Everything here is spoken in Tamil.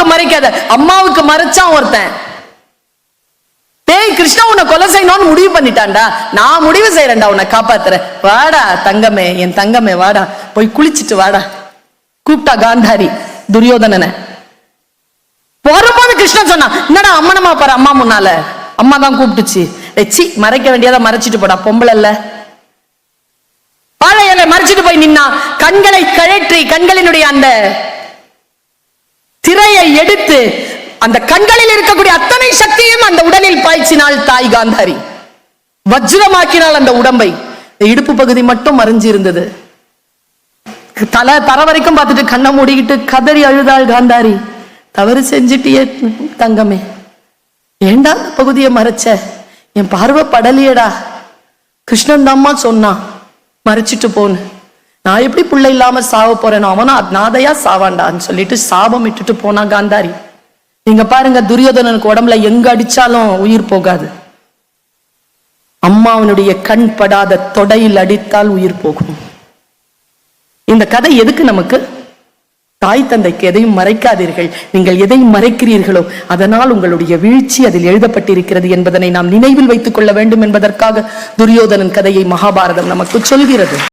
அம்மாவுக்கு மறைக்காத. அம்மாவுக்கு மறைச்சான் ஒருத்தன். டேய் கிருஷ்ணா உன்னை கொலை செய்யணும்னு முடிவு பண்ணிட்டான்டா. நான் முடிவு செய்யறேன்டா உன்னை காப்பாத்துறேன். வாடா தங்கமே என் தங்கமே வாடா. போய் குளிச்சிட்டு வாடா. கூப்பிட்டா காந்தாரி துரியோதனனை. வரும்போது கிருஷ்ணன் சொன்னான் என்னடா அம்மனமா பாரு அம்மா முன்னால? அம்மா தான் கூப்பிட்டுச்சு. சி மறைக்க வேண்டியதை மறைச்சிட்டு போடா பொம்பளை இல்ல. வாழை மறைச்சிட்டு போய் நின்னா கண்களை கழற்றி கண்களினுடைய அந்த எடுத்து அந்த கண்களில் இருக்கக்கூடிய அத்தனை சக்தியும் அந்த உடலில் பாய்ச்சினாள் தாய் காந்தாரி. வஜ்ரமாக்கினாள் அந்த உடம்பை. இடுப்பு பகுதி மட்டும் மறைஞ்சு இருந்தது. தலை தர வரைக்கும் பார்த்துட்டு கண்ணை மூடிக்கிட்டு கதறி அழுதாள் காந்தாரி. தவறு செஞ்சிட்டியே தங்கமே. ஏண்டா பகுதியை மறைச்ச? என் பார்வை படலியடா. கிருஷ்ணன் தாம்மா சொன்னான். மறைச்சிட்டு போன்னு. நான் எப்படி பிள்ளை இல்லாம சாவ போறேனோ அவனா நாதையா சாவாண்டான்னு சொல்லிட்டு சாபம் இட்டுட்டு போனா காந்தாரி. நீங்க பாருங்க துரியோதனனுக்கு உடம்புல எங்க அடிச்சாலும் உயிர் போகாது. அம்மாவனுடைய கண் படாத தொடையில் அடித்தால் உயிர் போகும். இந்த கதை எதுக்கு நமக்கு? தாய் தந்தைக்கு எதையும் மறைக்காதீர்கள். நீங்கள் எதையும் மறைக்கிறீர்களோ அதனால் உங்களுடைய வீழ்ச்சி அதில் எழுதப்பட்டிருக்கிறது என்பதனை நாம் நினைவில் வைத்துக் கொள்ள வேண்டும் என்பதற்காக துரியோதனன் கதையை மகாபாரதம் நமக்கு சொல்கிறது.